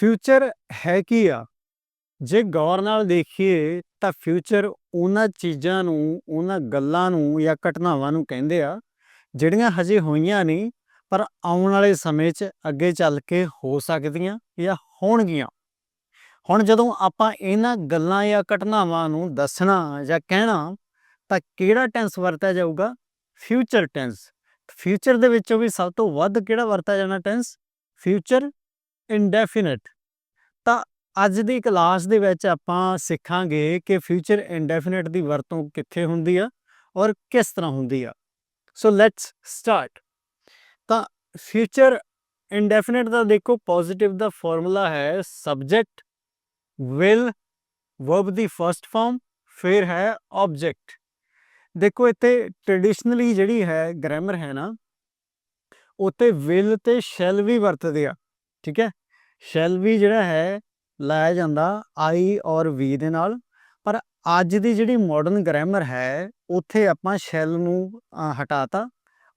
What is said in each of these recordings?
Future ਹੈ ਕੀ ਆ? ਜੇ ਗੌਰ ਨਾਲ ਦੇਖੀਏ ਤਾਂ ਫਿਊਚਰ ਉਹਨਾਂ ਚੀਜ਼ਾਂ ਨੂੰ, ਉਹਨਾਂ ਗੱਲਾਂ ਨੂੰ ਜਾਂ ਘਟਨਾਵਾਂ ਨੂੰ ਕਹਿੰਦੇ ਆ, ਜਿਹੜੀਆਂ ਹਜੇ ਹੋਈਆਂ ਨਹੀਂ, ਪਰ ਆਉਣ ਵਾਲੇ ਸਮੇਂ 'ਚ ਅੱਗੇ ਚੱਲ ਕੇ ਹੋ ਸਕਦੀਆਂ ਜਾਂ ਹੋਣਗੀਆਂ। ਹੁਣ ਜਦੋਂ ਆਪਾਂ ਇਹਨਾਂ ਗੱਲਾਂ ਜਾਂ ਘਟਨਾਵਾਂ ਨੂੰ ਦੱਸਣਾ ਜਾਂ ਕਹਿਣਾ, ਤਾਂ ਕਿਹੜਾ ਟੈਂਸ ਵਰਤਿਆ ਜਾਊਗਾ? Future tens. ਫਿਊਚਰ ਦੇ ਵਿੱਚੋਂ ਵੀ ਸਭ ਤੋਂ ਵੱਧ ਕਿਹੜਾ ਵਰਤਿਆ ਜਾਣਾ ਟੈਂਸ? ਫਿਊਚਰ ਇਨਡੈਫੀਨਿਟ ਤਾਂ ਅੱਜ ਦੀ ਕਲਾਸ ਦੇ ਵਿੱਚ ਆਪਾਂ ਸਿੱਖਾਂਗੇ ਕਿ ਫਿਊਚਰ ਇਨਡੈਫੀਨਿਟ ਦੀ ਵਰਤੋਂ ਕਿੱਥੇ ਹੁੰਦੀ ਆ ਔਰ ਕਿਸ ਤਰ੍ਹਾਂ ਹੁੰਦੀ ਆ। ਸੋ ਲੈਟਸ ਸਟਾਰਟ ਤਾਂ ਫਿਊਚਰ ਇਨਡੈਫੀਨਿਟ ਦਾ ਦੇਖੋ ਪੋਜ਼ਿਟਿਵ ਦਾ ਫਾਰਮੂਲਾ ਹੈ ਸਬਜੈਕਟ ਵਿਲ ਵਰਬ ਦੀ ਫਰਸਟ ਫਾਰਮ ਫਿਰ ਹੈ ਆਬਜੈਕਟ ਦੇਖੋ ਇੱਥੇ ਟ੍ਰੈਡੀਸ਼ਨਲੀ ਜਿਹੜੀ ਹੈ ਗ੍ਰਾਮਰ ਹੈ ਨਾ ਉੱਤੇ ਵਿਲ ਤੇ ਸ਼ੈਲ ਵੀ ਵਰਤਦੇ ਆ, ਠੀਕ ਹੈ? ਸ਼ੈਲ ਵੀ ਜਿਹੜਾ ਹੈ ਲਾਇਆ ਜਾਂਦਾ ਆਈ ਔਰ ਵੀ ਦੇ ਨਾਲ। ਪਰ ਅੱਜ ਦੀ ਜਿਹੜੀ ਮਾਡਰਨ ਗ੍ਰਾਮਰ ਹੈ ਉੱਥੇ ਆਪਾਂ ਸ਼ੈਲ ਨੂੰ ਅ, ਹਟਾਤਾ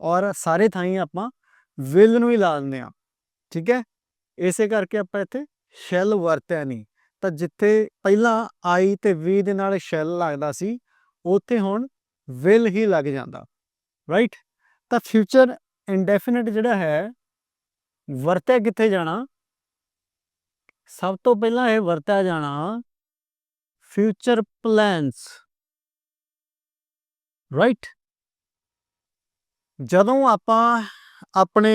ਔਰ ਸਾਰੇ ਥਾਈਂ ਆਪਾਂ ਵਿਲ ਨੂੰ ਹੀ ਲਾ ਦਿੰਦੇ ਆ ਠੀਕ ਹੈ? ਇਸੇ ਕਰਕੇ ਆਪਾਂ ਇੱਥੇ ਸ਼ੈਲ ਵਰਤਿਆ ਨਹੀਂ। ਤਾਂ ਜਿੱਥੇ ਪਹਿਲਾਂ ਆਈ ਤੇ ਵੀ ਦੇ ਨਾਲ ਸ਼ੈਲ ਲੱਗਦਾ ਸੀ ਉੱਥੇ ਹੁਣ ਵਿਲ ਹੀ ਲੱਗ ਜਾਂਦਾ। ਰਾਈਟ ਤਾਂ ਫਿਊਚਰ ਇਨਡੈਫੀਨਿਟ ਜਿਹੜਾ ਹੈ ਵਰਤਿਆ ਕਿੱਥੇ ਜਾਣਾ? ਸਭ ਤੋਂ ਪਹਿਲਾਂ ਇਹ ਵਰਤਿਆ ਜਾਣਾ ਫਿਊਚਰ ਪਲਾਨਸ। ਰਾਈਟ। ਜਦੋਂ ਆਪਾਂ ਆਪਣੇ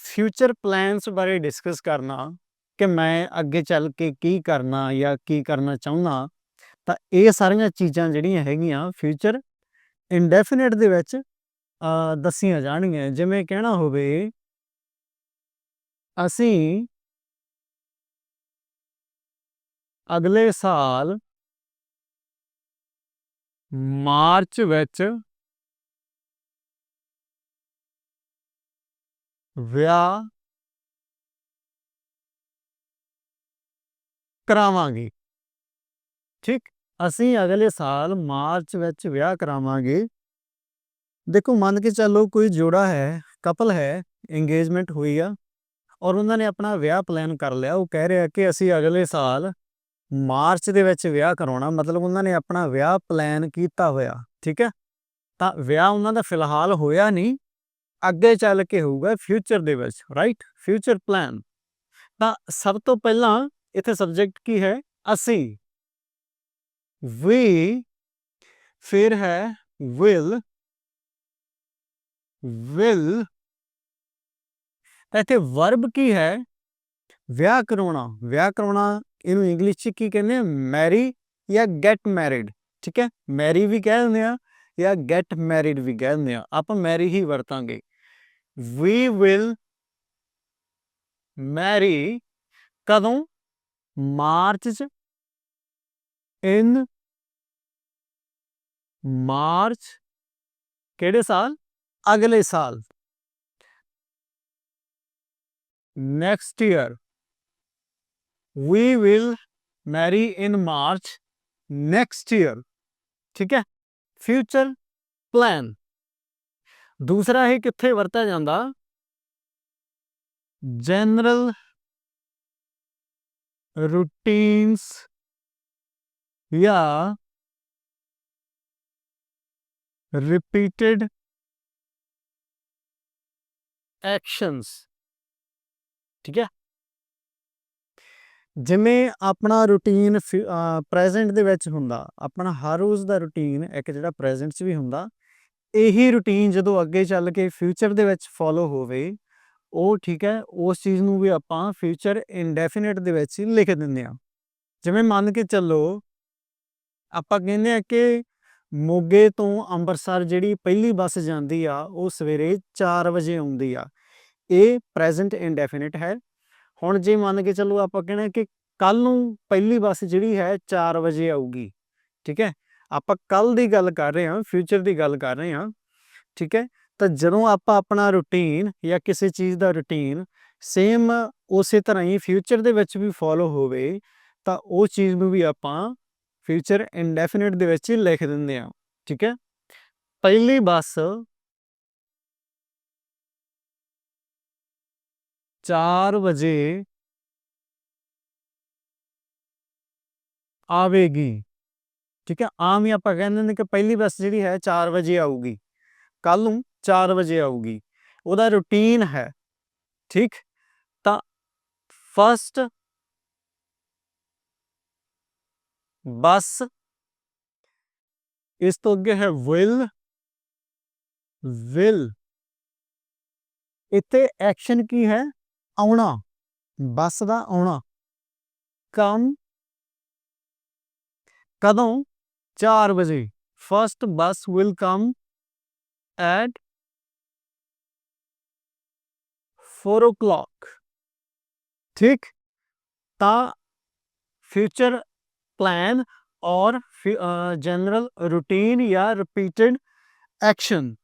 ਫਿਊਚਰ ਪਲਾਨਸ ਬਾਰੇ ਡਿਸਕਸ ਕਰਨਾ ਕਿ ਮੈਂ ਅੱਗੇ ਚੱਲ ਕੇ ਕੀ ਕਰਨਾ ਜਾਂ ਕੀ ਕਰਨਾ ਚਾਹੁੰਦਾ, ਤਾਂ ਇਹ ਸਾਰੀਆਂ ਚੀਜ਼ਾਂ ਜਿਹੜੀਆਂ ਹੈਗੀਆਂ ਫਿਊਚਰ ਇਨਡੈਫੀਨਿਟ ਦੇ ਵਿੱਚ ਦੱਸੀਆਂ ਜਾਣਗੀਆਂ। ਜਿਵੇਂ ਕਹਿਣਾ ਹੋਵੇ, ਅਸੀਂ ਅਗਲੇ ਸਾਲ ਮਾਰਚ ਵਿੱਚ ਵਿਆਹ ਕਰਾਵਾਂਗੇ। ਠੀਕ? ਅਸੀਂ ਅਗਲੇ ਸਾਲ ਮਾਰਚ ਵਿੱਚ ਵਿਆਹ ਕਰਾਵਾਂਗੇ। ਦੇਖੋ, ਮੰਨ ਕੇ ਚੱਲੋ ਕੋਈ ਜੋੜਾ ਹੈ ਕਪਲ ਹੈ ਇੰਗੇਜਮੈਂਟ ਹੋਈ ਆ ਔਰ ਉਹਨਾਂ ਨੇ ਆਪਣਾ ਵਿਆਹ ਪਲਾਨ ਕਰ ਲਿਆ। ਉਹ ਕਹਿ ਰਿਹਾ ਕਿ ਅਸੀਂ ਅਗਲੇ ਸਾਲ ਮਾਰਚ ਦੇ ਵਿੱਚ ਵਿਆਹ ਕਰਾਉਣਾ, ਮਤਲਬ ਉਹਨਾਂ ਨੇ ਆਪਣਾ ਵਿਆਹ ਪਲਾਨ ਕੀਤਾ ਹੋਇਆ, ਠੀਕ ਹੈ? ਤਾਂ ਵਿਆਹ ਉਹਨਾਂ ਦਾ ਫਿਲਹਾਲ ਹੋਇਆ ਨਹੀਂ, ਅੱਗੇ ਚੱਲ ਕੇ ਹੋਊਗਾ ਫਿਊਚਰ ਦੇ ਵਿੱਚ ਰਾਈਟ ਫਿਊਚਰ ਪਲਾਨ ਤਾਂ ਸਭ ਤੋਂ ਪਹਿਲਾਂ ਇੱਥੇ ਸਬਜੈਕਟ ਕੀ ਹੈ? ਅਸੀਂ ਵੀ ਫਿਰ ਹੈ ਵਿਲ ਵਿਲ ਇੱਥੇ ਵਰਬ ਕੀ ਹੈ? ਵਿਆਹ ਕਰਾਉਣਾ ਵਿਆਹ ਕਰਾਉਣਾ ਇਹਨੂੰ ਇੰਗਲਿਸ਼ 'ਚ ਕੀ ਕਹਿੰਦੇ ਆ ਮੈਰੀ ਜਾਂ ਗੈਟ ਮੈਰਿਡ ਠੀਕ ਹੈ ਮੈਰੀ ਵੀ ਕਹਿ ਦਿੰਦੇ ਆ ਜਾਂ ਗੈਟ ਮੈਰਿਡ ਵੀ ਕਹਿ ਦਿੰਦੇ ਆ ਆਪਾਂ ਮੈਰੀ ਹੀ ਵਰਤਾਂਗੇ we will marry ਕਦੋਂ ਮਾਰਚ 'ਚ ਇਨ ਮਾਰਚ ਕਿਹੜੇ ਸਾਲ ਅਗਲੇ ਸਾਲ next year we will marry in March next year ਠੀਕ ਹੈ ਫਿਊਚਰ ਪਲਾਨ ਦੂਸਰਾ ਇਹ ਕਿੱਥੇ ਵਰਤਿਆ ਜਾਂਦਾ ਜਨਰਲ ਰੂਟੀਨਸ ਜਾਂ ਰਿਪੀਟਡ ਐਕਸ਼ਨਸ ਠੀਕ ਹੈ ਜਿਵੇਂ ਆਪਣਾ ਰੂਟੀਨ ਪ੍ਰੈਜ਼ੈਂਟ ਦੇ ਵਿੱਚ ਹੁੰਦਾ, ਆਪਣਾ ਹਰ ਰੋਜ਼ ਦਾ ਰੂਟੀਨ ਇੱਕ ਜਿਹੜਾ ਪ੍ਰੈਜ਼ੈਂਟ 'ਚ ਵੀ ਹੁੰਦਾ, ਇਹੀ ਰੂਟੀਨ ਜਦੋਂ ਅੱਗੇ ਚੱਲ ਕੇ ਫਿਊਚਰ ਦੇ ਵਿੱਚ ਫੋਲੋ ਹੋਵੇ, ਉਹ ਠੀਕ ਹੈ, ਉਸ ਚੀਜ਼ ਨੂੰ ਵੀ ਆਪਾਂ ਫਿਊਚਰ ਇਨਡੈਫੀਨਿਟ ਦੇ ਵਿੱਚ ਹੀ ਲਿਖ ਦਿੰਦੇ ਆ ਜਿਵੇਂ ਮੰਨ ਕੇ ਚੱਲੋ, ਆਪਾਂ ਕਹਿੰਦੇ ਆ ਕਿ ਮੋਗੇ ਤੋਂ ਅੰਮ੍ਰਿਤਸਰ ਜਿਹੜੀ ਪਹਿਲੀ ਬੱਸ ਜਾਂਦੀ ਆ, ਉਹ ਸਵੇਰੇ 4 ਵਜੇ ਆਉਂਦੀ ਆ, ਇਹ ਪ੍ਰੈਜ਼ੈਂਟ ਇਨਡੈਫੀਨਿਟ ਹੈ ਹੁਣ ਜੇ ਮੰਨ ਕੇ ਚੱਲੋ ਆਪਾਂ ਕਹਿੰਦੇ ਕਿ ਕੱਲ ਨੂੰ ਪਹਿਲੀ ਬੱਸ ਜਿਹੜੀ ਹੈ 4 ਵਜੇ ਆਊਗੀ, ਠੀਕ ਹੈ? ਆਪਾਂ ਕੱਲ ਦੀ ਗੱਲ ਕਰ ਰਹੇ ਹਾਂ ਫਿਊਚਰ ਦੀ ਗੱਲ ਕਰ ਰਹੇ ਹਾਂ, ਠੀਕ ਹੈ? ਤਾਂ ਜਦੋਂ ਆਪਾਂ ਆਪਣਾ ਰੂਟੀਨ ਜਾਂ ਕਿਸੇ ਚੀਜ਼ ਦਾ ਰੂਟੀਨ ਸੇਮ ਉਸੇ ਤਰ੍ਹਾਂ ਹੀ ਫਿਊਚਰ ਦੇ ਵਿੱਚ ਵੀ ਫੋਲੋ ਹੋਵੇ, ਤਾਂ ਉਹ ਚੀਜ਼ ਨੂੰ ਵੀ ਆਪਾਂ ਫਿਊਚਰ ਇੰਡੈਫੀਨਿਟ ਦੇ ਵਿੱਚ ਹੀ ਲਿਖ ਦਿੰਦੇ ਆ ਠੀਕ ਹੈ? ਪਹਿਲੀ ਬੱਸ 4 ਵਜੇ ਆਵੇਗੀ ਠੀਕ ਹੈ ਆਮ ਹੀ ਆਪਾਂ ਕਹਿੰਦੇ ਨੇ ਕਿ ਪਹਿਲੀ ਬੱਸ ਜਿਹੜੀ ਹੈ 4 ਵਜੇ ਆਊਗੀ ਕੱਲ ਨੂੰ 4 ਵਜੇ ਆਊਗੀ ਉਹਦਾ ਰੁਟੀਨ ਹੈ ਠੀਕ ਤਾਂ ਫਸਟ ਬੱਸ ਇਸ ਤੋਂ ਅੱਗੇ ਹੈ ਵਿਲ ਵਿਲ ਇੱਥੇ ਐਕਸ਼ਨ ਕੀ ਹੈ ਆਉਣਾ, ਬੱਸ ਦਾ ਆਉਣਾ। ਕਮ ਕਦੋਂ? 4 ਵਜੇ। First bus will come at 4 o'clock ਠੀਕ? ਤਾਂ ਫਿਊਚਰ ਪਲਾਨ ਔਰ ਜਨਰਲ ਰੂਟੀਨ ਜਾਂ ਰਿਪੀਟਡ ਐਕਸ਼ਨ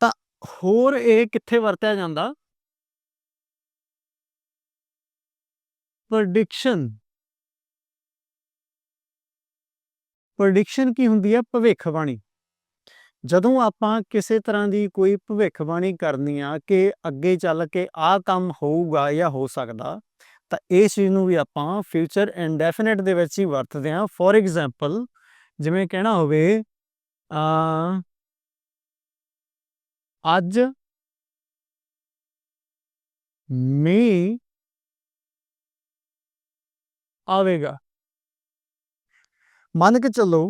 ਤਾਂ ਹੋਰ ਇਹ ਕਿੱਥੇ ਵਰਤਿਆ ਜਾਂਦਾ? ਪ੍ਰੈਡਿਕਸ਼ਨ ਪ੍ਰੈਡਿਕਸ਼ਨ ਕੀ ਹੁੰਦੀ ਹੈ ਭਵਿੱਖਬਾਣੀ। ਜਦੋਂ ਆਪਾਂ ਕਿਸੇ ਤਰ੍ਹਾਂ ਦੀ ਕੋਈ ਭਵਿੱਖਬਾਣੀ ਕਰਨੀ ਆ ਕਿ ਅੱਗੇ ਚੱਲ ਕੇ ਆਹ ਕੰਮ ਹੋਊਗਾ ਜਾਂ ਹੋ ਸਕਦਾ, ਤਾਂ ਇਸ ਚੀਜ਼ ਨੂੰ ਵੀ ਆਪਾਂ ਫਿਊਚਰ ਇਨਡੈਫੀਨਿਟ ਦੇ ਵਿੱਚ ਹੀ ਵਰਤਦੇ ਹਾਂ। ਫੋਰ ਐਗਜ਼ਾਮਪਲ ਜਿਵੇਂ ਕਹਿਣਾ ਹੋਵੇ ਆ ਅੱਜ ਮੀਂਹ ਆਵੇਗਾ। ਮੰਨ ਕੇ ਚੱਲੋ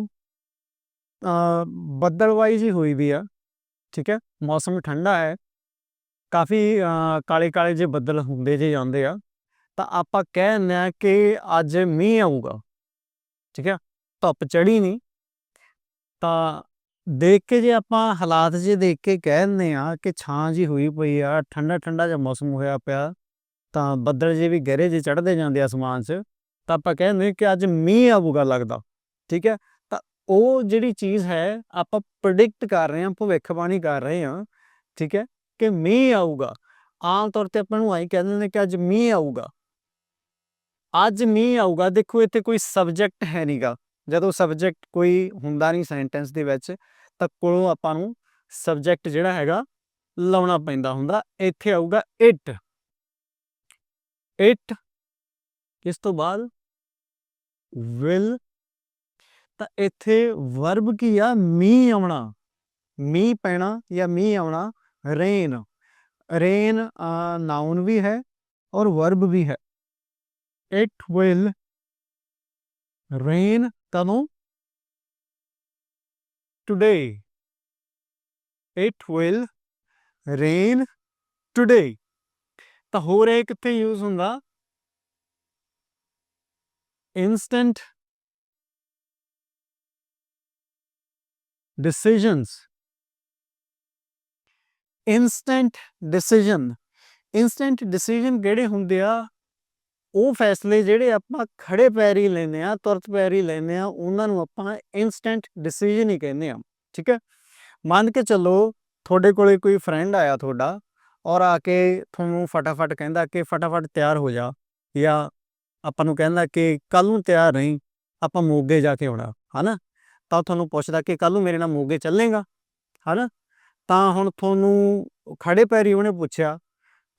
ਅ ਬੱਦਲਵਾਈ ਜੀ ਹੋਈ ਵੀ ਆ, ਠੀਕ ਹੈ? ਮੌਸਮ ਠੰਡਾ ਹੈ, ਕਾਫੀ ਕਾਲੇ ਕਾਲੇ ਜੇ ਬੱਦਲ ਹੁੰਦੇ ਜੇ ਜਾਂਦੇ ਆ, ਤਾਂ ਆਪਾਂ ਕਹਿ ਦਿੰਦੇ ਆ ਕਿ ਅੱਜ ਮੀਂਹ ਆਊਗਾ, ਠੀਕ ਹੈ? ਧੁੱਪ ਚੜੀ ਨਹੀਂ, ਤਾਂ ਦੇਖ ਕੇ ਜੇ ਆਪਾਂ ਹਾਲਾਤ ਜੇ ਦੇਖ ਕੇ ਕਹਿ ਦਿੰਦੇ ਆ ਕਿ ਛਾਂ ਜੀ ਹੋਈ ਪਈ ਆ, ਠੰਡਾ ਠੰਡਾ ਜਿਹਾ ਮੌਸਮ ਹੋਇਆ ਪਿਆ, ਤਾਂ ਬੱਦਲ ਜੇ ਵੀ ਗਹਿਰੇ ਜੇ ਚੜਦੇ ਜਾਂਦੇ ਅਸਮਾਨ 'ਚ ਤਾਂ ਆਪਾਂ ਕਹਿੰਦੇ ਕਿ ਅੱਜ ਮੀਂਹ ਆਊਗਾ ਲੱਗਦਾ, ਠੀਕ ਹੈ? ਤਾਂ ਉਹ ਜਿਹੜੀ ਚੀਜ਼ ਹੈ, ਆਪਾਂ ਪ੍ਰੈਡਿਕਟ ਕਰ ਰਹੇ ਹਾਂ, ਭਵਿੱਖਬਾਣੀ ਕਰ ਰਹੇ ਹਾਂ, ਠੀਕ ਹੈ? ਕਿ ਮੀਂਹ ਆਊਗਾ। ਆਮ ਤੌਰ ਤੇ ਆਪਾਂ ਨੂੰ ਆਈ ਕਹਿੰਦੇ ਨੇ ਕਿ ਅੱਜ ਮੀਂਹ ਆਊਗਾ। ਅੱਜ ਮੀਂਹ ਆਊਗਾ, ਦੇਖੋ ਇੱਥੇ ਕੋਈ ਸਬਜੈਕਟ ਹੈ ਨਹੀਂਗਾ ਜਦੋਂ ਸਬਜੈਕਟ ਕੋਈ ਹੁੰਦਾ ਨਹੀਂ ਸੈਂਟੈਂਸ ਦੇ ਵਿੱਚ, ਤਾਂ ਕੋਲੋਂ ਆਪਾਂ ਨੂੰ ਸਬਜੈਕਟ ਜਿਹੜਾ ਹੈਗਾ, ਲਾਉਣਾ ਪੈਂਦਾ ਹੁੰਦਾ। ਇੱਥੇ ਆਊਗਾ ਇਟ ਇਟ ਇਸ ਤੋਂ ਬਾਅਦ? ਵਿਲ ਤਾਂ ਇੱਥੇ ਵਰਬ ਕੀ ਆ? ਮੀਂਹ ਆਉਣਾ। ਮੀਂਹ ਪੈਣਾ ਜਾਂ ਮੀਂਹ ਆਉਣਾ? ਰੇਨ ਰੇਨ ਨਾਉਨ ਵੀ ਹੈ ਔਰ ਵਰਬ ਵੀ ਹੈ। ਇਟ ਵਿਲ ਰੇਨ ਕਦੋਂ? Today it will rain today ਤਾਂ ਹੋਰ ਇਹ ਕਿੱਥੇ ਯੂਜ਼ ਹੁੰਦਾ? Instant decisions. Instant decision instant decision ਕਿਹੜੇ ਹੁੰਦੇ ਆ? ਉਹ ਫੈਸਲੇ ਜਿਹੜੇ ਆਪਾਂ ਖੜੇ ਪੈਰ ਹੀ ਲੈਨੇ ਆ ਤੁਰਤ ਪੈਰੀ ਹੀ ਲੈਨੇ ਆ ਉਹਨਾਂ ਨੂੰ ਆਪਾਂ ਇਨਸਟੈਂਟ ਡਿਸੀਜਨ ਹੀ ਕਹਿੰਦੇ ਆ ਠੀਕ ਹੈ? ਮੰਨ ਕੇ ਚੱਲੋ ਤੁਹਾਡੇ ਕੋਲੇ ਕੋਈ ਫਰੈਂਡ ਆਇਆ ਤੁਹਾਡਾ ਔਰ ਆ ਕੇ ਤੁਹਾਨੂੰ ਫਟਾਫਟ ਕਹਿੰਦਾ ਕਿ ਫਟਾਫਟ ਤਿਆਰ ਹੋ ਜਾ ਜਾਂ ਆਪਾਂ ਨੂੰ ਕਹਿੰਦਾ ਕਿ ਕੱਲ ਨੂੰ ਤਿਆਰ ਨਹੀਂ ਆਪਾਂ ਮੋਗੇ ਜਾ ਕੇ ਆਉਣਾ, ਹਨਾ? ਤਾਂ ਤੁਹਾਨੂੰ ਪੁੱਛਦਾ ਕਿ ਕੱਲ ਨੂੰ ਮੇਰੇ ਨਾਲ ਮੋਗੇ ਚੱਲੇਗਾ, ਹਨਾ? ਤਾਂ ਹੁਣ ਤੁਹਾਨੂੰ ਖੜੇ ਪੈਰੀ ਉਹਨੇ ਪੁੱਛਿਆ,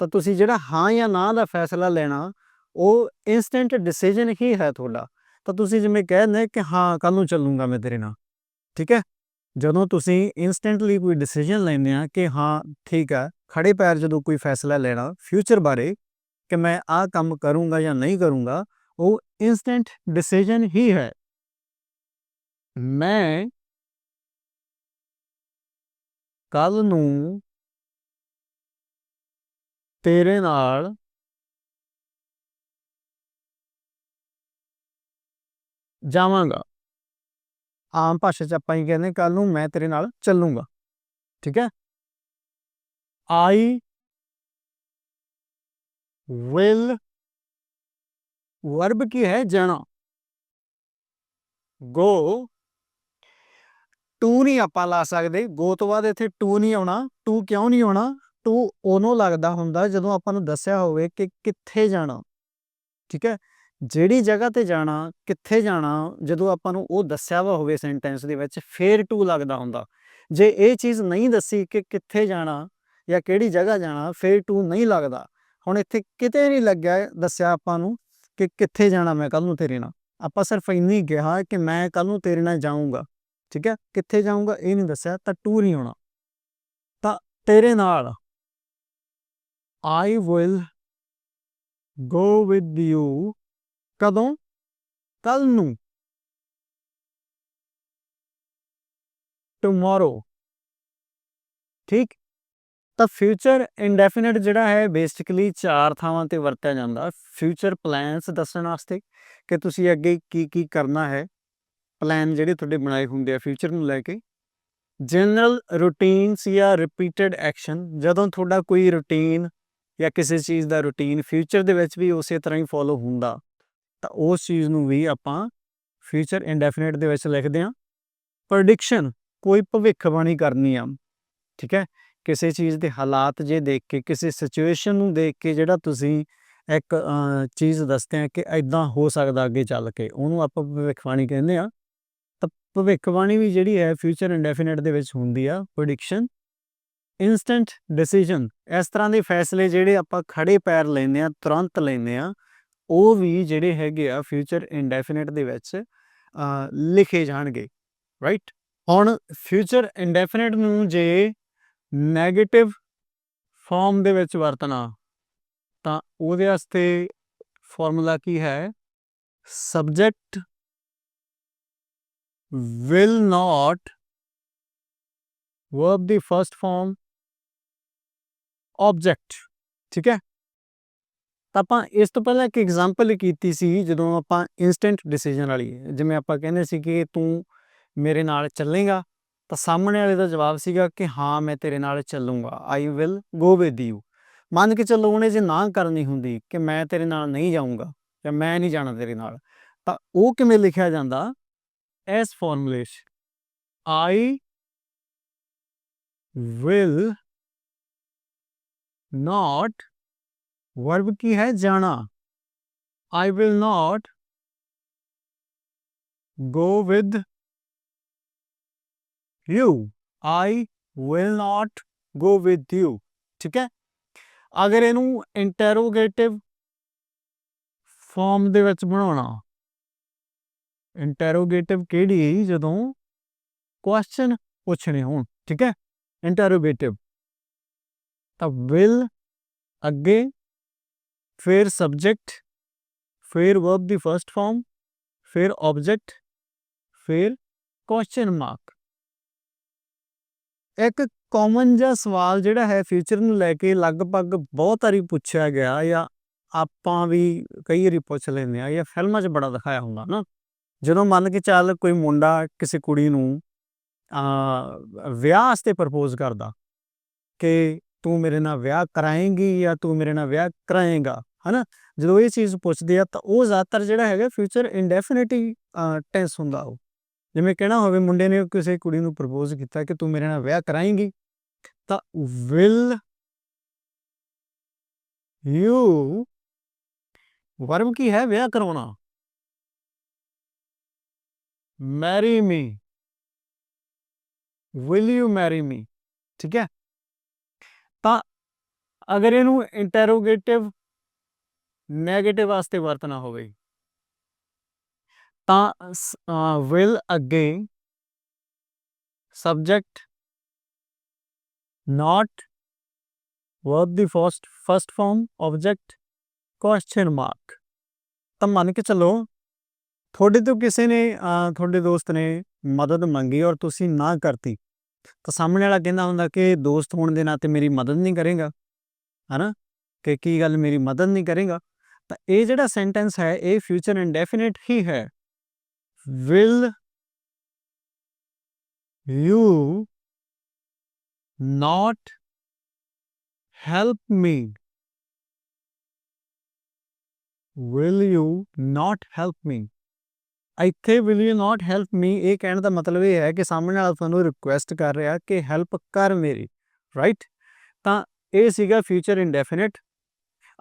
ਤਾਂ ਤੁਸੀਂ ਜਿਹੜਾ ਹਾਂ ਜਾਂ ਨਾ ਦਾ ਫੈਸਲਾ ਲੈਣਾ, ਉਹ ਇਨਸਟੈਂਟ ਡਿਸੀਜਨ ਹੀ ਹੈ ਤੁਹਾਡਾ। ਤਾਂ ਤੁਸੀਂ ਜਿਵੇਂ ਕਹਿੰਦੇ ਕਿ ਹਾਂ ਕੱਲ ਨੂੰ ਚੱਲੂਗਾ ਮੈਂ ਤੇਰੇ ਨਾਲ, ਠੀਕ ਹੈ? ਜਦੋਂ ਤੁਸੀਂ ਇਨਸਟੈਂਟਲੀ ਕੋਈ ਡਿਸੀਜਨ ਲੈਂਦੇ ਆ ਕਿ ਹਾਂ, ਠੀਕ ਹੈ ਖੜੇ ਪੈਰ ਜਦੋਂ ਕੋਈ ਫੈਸਲਾ ਲੈਣਾ ਫਿਊਚਰ ਬਾਰੇ ਕਿ ਮੈਂ ਆਹ ਕੰਮ ਕਰੂੰਗਾ ਜਾਂ ਨਹੀਂ ਕਰੂੰਗਾ ਉਹ ਇਨਸਟੈਂਟ ਡਿਸੀਜਨ ਹੀ ਹੈ ਮੈਂ ਕੱਲ ਨੂੰ ਤੇਰੇ ਨਾਲ ਜਾਵਾਂਗਾ ਆਮ ਭਾਸ਼ਾ 'ਚ ਆਪਾਂ ਹੀ ਕਹਿੰਦੇ ਕੱਲ ਨੂੰ ਮੈਂ ਤੇਰੇ ਨਾਲ ਚੱਲੂੰਗਾ ਠੀਕ ਹੈ ਆਈ ਵਿਲ ਵਰਬ ਕੀ ਹੈ? ਜਾਣਾ। ਗੋ ਟੂ ਨਹੀਂ ਆਪਾਂ ਲਾ ਸਕਦੇ। ਗੋ ਤੋਂ ਬਾਅਦ ਇੱਥੇ ਟੂ ਨਹੀਂ ਆਉਣਾ। ਟੂ ਕਿਉਂ ਨਹੀਂ ਆਉਣਾ? ਟੂ ਉਹਨੂੰ ਲੱਗਦਾ ਹੁੰਦਾ ਜਦੋਂ ਆਪਾਂ ਨੂੰ ਦੱਸਿਆ ਹੋਵੇ ਕਿ ਕਿੱਥੇ ਜਾਣਾ। ਠੀਕ ਹੈ? ਜਿਹੜੀ ਜਗ੍ਹਾ ਤੇ ਜਾਣਾ, ਕਿੱਥੇ ਜਾਣਾ, ਜਦੋਂ ਆਪਾਂ ਨੂੰ ਉਹ ਦੱਸਿਆ ਵਾ ਹੋਵੇ ਸੈਂਟੈਂਸ ਦੇ ਵਿੱਚ, ਫੇਰ ਟੂ ਲੱਗਦਾ ਹੁੰਦਾ। ਜੇ ਇਹ ਚੀਜ਼ ਨਹੀਂ ਦੱਸੀ ਕਿ ਕਿੱਥੇ ਜਾਣਾ ਜਾਂ ਕਿਹੜੀ ਜਗ੍ਹਾ ਜਾਣਾ, ਫੇਰ ਟੂ ਨਹੀਂ ਲੱਗਦਾ। ਹੁਣ ਇੱਥੇ ਕਿਤੇ ਨਹੀਂ ਲੱਗਿਆ ਦੱਸਿਆ ਆਪਾਂ ਨੂੰ ਕਿ ਕਿੱਥੇ ਜਾਣਾ ਮੈਂ ਕੱਲ ਨੂੰ ਤੇਰੇ ਨਾਲ। ਆਪਾਂ ਸਿਰਫ ਇੰਨੀ ਕਿਹਾ ਕਿ ਮੈਂ ਕੱਲ ਨੂੰ ਤੇਰੇ ਨਾਲ ਜਾਊਂਗਾ। ਠੀਕ ਹੈ? ਕਿੱਥੇ ਜਾਊਂਗਾ ਇਹ ਨਹੀਂ ਦੱਸਿਆ, ਤਾਂ ਟੂਰ ਹੀ ਹੋਣਾ ਤਾਂ ਤੇਰੇ ਨਾਲ I will go with you ਕਦੋਂ? ਕੱਲ ਨੂੰ। ਟੁਮਾਰੋ ਠੀਕ? ਤਾਂ ਫਿਊਚਰ ਇਨਡੈਫੀਨਿਟ ਜਿਹੜਾ ਹੈ ਬੇਸਿਕਲੀ ਚਾਰ ਥਾਵਾਂ ਤੇ ਵਰਤਿਆ ਜਾਂਦਾ। ਫਿਊਚਰ ਪਲਾਨਸ ਦੱਸਣ ਵਾਸਤੇ ਕਿ ਤੁਸੀਂ ਅੱਗੇ ਕੀ ਕੀ ਕਰਨਾ ਹੈ। ਪਲਾਨ ਜਿਹੜੇ ਤੁਹਾਡੇ ਬਣਾਏ ਹੁੰਦੇ ਆ ਫਿਊਚਰ ਨੂੰ ਲੈ ਕੇ। ਜਨਰਲ ਰੂਟੀਨਸ ਜਾਂ ਰਿਪੀਟਡ ਐਕਸ਼ਨ ਜਦੋਂ ਤੁਹਾਡਾ ਕੋਈ ਰੂਟੀਨ ਜਾਂ ਕਿਸੇ ਚੀਜ਼ ਦਾ ਰੂਟੀਨ ਫਿਊਚਰ ਦੇ ਵਿੱਚ ਵੀ ਉਸੇ ਤਰ੍ਹਾਂ ਹੀ ਫੋਲੋ ਹੁੰਦਾ, ਤਾਂ ਉਸ ਚੀਜ਼ ਨੂੰ ਵੀ ਆਪਾਂ ਫਿਊਚਰ ਇਨਡੈਫੀਨਿਟ ਦੇ ਵਿੱਚ ਲਿਖਦੇ ਹਾਂ। ਪ੍ਰੈਡਿਕਸ਼ਨ ਕੋਈ ਭਵਿੱਖਬਾਣੀ ਕਰਨੀ ਆ, ਠੀਕ ਹੈ? ਕਿਸੇ ਚੀਜ਼ ਦੇ ਹਾਲਾਤ ਜੇ ਦੇਖ ਕੇ, ਕਿਸੇ ਸਿਚੁਏਸ਼ਨ ਨੂੰ ਦੇਖ ਕੇ ਜਿਹੜਾ ਤੁਸੀਂ ਇੱਕ ਚੀਜ਼ ਦੱਸਦੇ ਆ ਕਿ ਐਦਾਂ ਹੋ ਸਕਦਾ ਅੱਗੇ ਚੱਲ ਕੇ, ਉਹਨੂੰ ਆਪਾਂ ਭਵਿੱਖਬਾਣੀ ਕਹਿੰਦੇ ਆ ਤਾਂ ਭਵਿੱਖਬਾਣੀ ਵੀ ਜਿਹੜੀ ਹੈ ਫਿਊਚਰ ਇਨਡੈਫੀਨਿਟ ਦੇ ਵਿੱਚ ਹੁੰਦੀ ਆ ਪ੍ਰੈਡਿਕਸ਼ਨ ਇਨਸਟੈਂਟ ਡਿਸੀਜਨ ਇਸ ਤਰ੍ਹਾਂ ਦੇ ਫੈਸਲੇ ਜਿਹੜੇ ਆਪਾਂ ਖੜੇ ਪੈਰ ਲੈਂਦੇ ਆ ਤੁਰੰਤ ਲੈਂਦੇ ਆ ਉਹ ਵੀ ਜਿਹੜੇ ਹੈਗੇ ਆ ਫਿਊਚਰ ਇਨਡੈਫੀਨਿਟ ਦੇ ਵਿੱਚ ਲਿਖੇ ਜਾਣਗੇ ਰਾਈਟ ਹੁਣ ਫਿਊਚਰ ਇਨਡੈਫੀਨਿਟ ਨੂੰ ਜੇ 네ਗੇਟਿਵ ਫਾਰਮ ਦੇ ਵਿੱਚ ਵਰਤਣਾ, ਤਾਂ ਉਹਦੇ ਵਾਸਤੇ ਫਾਰਮੂਲਾ ਕੀ ਹੈ? ਸਬਜੈਕਟ will not verb ਦੀ ਫਰਸਟ ਫਾਰਮ ਆਬਜੈਕਟ ਠੀਕ ਹੈ? ਤਾਂ ਆਪਾਂ ਇਸ ਤੋਂ ਪਹਿਲਾਂ ਇੱਕ ਐਗਜ਼ਾਮਪਲ ਕੀਤੀ ਸੀ, ਜਦੋਂ ਆਪਾਂ ਇਨਸਟੈਂਟ ਡਿਸੀਜਨ ਵਾਲੀ, ਜਿਵੇਂ ਆਪਾਂ ਕਹਿੰਦੇ ਸੀ ਕਿ ਤੂੰ ਮੇਰੇ ਨਾਲ ਚੱਲੇਗਾ ਤਾਂ ਸਾਹਮਣੇ ਵਾਲੇ ਦਾ ਜਵਾਬ ਸੀਗਾ ਕਿ ਹਾਂ, ਮੈਂ ਤੇਰੇ ਨਾਲ ਚੱਲੂੰਗਾ। I will go with you ਮੰਨ ਕੇ ਚੱਲੋ, ਉਹਨੇ ਜੇ ਨਾ ਕਰਨੀ ਹੁੰਦੀ ਕਿ ਮੈਂ ਤੇਰੇ ਨਾਲ ਨਹੀਂ ਜਾਊਂਗਾ ਜਾਂ ਮੈਂ ਨਹੀਂ ਜਾਣਾ ਤੇਰੇ ਨਾਲ, ਤਾਂ ਉਹ ਕਿਵੇਂ ਲਿਖਿਆ ਜਾਂਦਾ? ਐਸ ਫਾਰਮੂਲੇ ਆਈ ਵਿਲ ਨਾਟ ਵਰਬ ਕੀ ਹੈ? ਜਾਣਾ। I will not go with you. I will not go with you. ਠੀਕ ਹੈ? ਅਗਰ ਇਹਨੂੰ ਇੰਟਰੋਗੇਟਿਵ ਫਾਰਮ ਦੇ ਵਿੱਚ ਬਣਾਉਣਾ ਇੰਟਰੋਗੇਟਿਵ ਕਿਹੜੀ ਹੈ ਜਦੋਂ ਕੁਐਸਚਨ ਪੁੱਛਣੇ ਹੋਣ, ਠੀਕ ਹੈ? ਇੰਟਰੋਗੇਟਿਵ ਤਾਂ will ਅੱਗੇ, ਫਿਰ ਸਬਜੈਕਟ ਫਿਰ ਵਰਬ ਦੀ ਫਰਸਟ ਫਾਰਮ ਫਿਰ ਆਬਜੈਕਟ ਫਿਰ ਕੁਐਸਚਨ ਮਾਰਕ ਇੱਕ ਕਾਮਨ ਜਿਹਾ ਸਵਾਲ ਜਿਹੜਾ ਹੈ ਫਿਊਚਰ ਨੂੰ ਲੈ ਕੇ ਲਗਭਗ ਬਹੁਤ ਵਾਰੀ ਪੁੱਛਿਆ ਗਿਆ ਜਾਂ ਆਪਾਂ ਵੀ ਕਈ ਵਾਰੀ ਪੁੱਛ ਲੈਂਦੇ ਆ ਜਾਂ ਫਿਲਮਾਂ 'ਚ ਬੜਾ ਦਿਖਾਇਆ ਹੁੰਦਾ ਨਾ। ਜਦੋਂ ਮੰਨ ਕੇ ਚੱਲ ਕੋਈ ਮੁੰਡਾ ਕਿਸੇ ਕੁੜੀ ਨੂੰ ਆ ਵਿਆਹ ਵਾਸਤੇ ਪ੍ਰਪੋਜ਼ ਕਰਦਾ ਕਿ ਤੂੰ ਮੇਰੇ ਨਾਲ ਵਿਆਹ ਕਰਾਏਂਗੀ ਜਾਂ ਤੂੰ ਮੇਰੇ ਨਾਲ ਵਿਆਹ ਕਰਾਏਂਗਾ, ਹਨਾ? ਜਦੋਂ ਇਹ ਚੀਜ਼ ਪੁੱਛਦੇ ਆ ਤਾਂ ਉਹ ਜ਼ਿਆਦਾਤਰ ਜਿਹੜਾ ਹੈਗਾ ਫਿਊਚਰ ਇੰਡੈਫੀਨਿਟੀ ਟੈਂਸ ਹੁੰਦਾ ਉਹ। ਜਿਵੇਂ ਕਹਿਣਾ ਹੋਵੇ ਮੁੰਡੇ ਨੇ ਕਿਸੇ ਕੁੜੀ ਨੂੰ ਪ੍ਰਪੋਜ਼ ਕੀਤਾ ਕਿ ਤੂੰ ਮੇਰੇ ਨਾਲ ਵਿਆਹ ਕਰਾਏਂਗੀ, ਤਾਂ ਵਿਲ ਯੂ ਵਰਬ ਕੀ ਹੈ ਵਿਆਹ ਕਰਾਉਣਾ? Marry me will you marry me ਠੀਕ ਹੈ? ਤਾਂ ਅਗਰ ਇਹਨੂੰ ਇੰਟਰੋਗੇਟਿਵ 네ਗੇਟਿਵ ਵਾਸਤੇ ਵਰਤਣਾ ਹੋਵੇ ਤਾਂ ਵਿਲ ਅੱਗੇ subject not verb the first first form object question mark ਤਾਂ ਮੰਨ ਕੇ ਚੱਲੋ, ਤੁਹਾਡੇ ਤੋਂ ਕਿਸੇ ਨੇ ਤੁਹਾਡੇ ਦੋਸਤ ਨੇ ਮਦਦ ਮੰਗੀ ਔਰ ਤੁਸੀਂ ਨਾ ਕਰਤੀ, ਤਾਂ ਸਾਹਮਣੇ ਵਾਲਾ ਕਹਿੰਦਾ ਹੁੰਦਾ ਕਿ ਦੋਸਤ ਹੋਣ ਦੇ ਨਾਤੇ ਮੇਰੀ ਮਦਦ ਨਹੀਂ ਕਰੇਗਾ, ਹਨਾ? ਕਿ ਕੀ ਗੱਲ ਮੇਰੀ ਮਦਦ ਨਹੀਂ ਕਰੇਗਾ? ਤਾਂ ਇਹ ਜਿਹੜਾ ਸੈਂਟੈਂਸ ਹੈ, ਇਹ ਫਿਊਚਰ ਇਨਡੈਫੀਨਿਟ ਹੀ ਹੈ। Will you not help me? Will you not help me? ਇੱਥੇ will you not help me, ਇਹ ਕਹਿਣ ਦਾ ਮਤਲਬ ਇਹ ਹੈ ਕਿ ਸਾਹਮਣੇ ਵਾਲਾ ਤੁਹਾਨੂੰ ਰਿਕੁਐਸਟ ਕਰ ਰਿਹਾ ਕਿ ਹੈਲਪ ਕਰ ਮੇਰੀ ਰਾਈਟ ਤਾਂ ਇਹ ਸੀਗਾ ਫਿਊਚਰ ਇਨਡੈਫੀਨਿਟ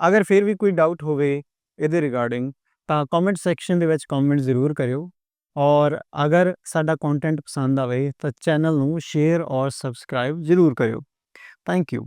ਅਗਰ ਫਿਰ ਵੀ ਕੋਈ ਡਾਊਟ ਹੋਵੇ ਇਹਦੇ ਰਿਗਾਰਡਿੰਗ ਤਾਂ ਕਮੈਂਟ ਸੈਕਸ਼ਨ ਦੇ ਵਿੱਚ ਕਮੈਂਟ ਜ਼ਰੂਰ ਕਰਿਓ ਔਰ ਅਗਰ ਸਾਡਾ ਕੰਟੈਂਟ ਪਸੰਦ ਆਵੇ ਤਾਂ ਚੈਨਲ ਨੂੰ ਸ਼ੇਅਰ ਔਰ ਸਬਸਕ੍ਰਾਈਬ ਜ਼ਰੂਰ ਕਰਿਓ। Thank you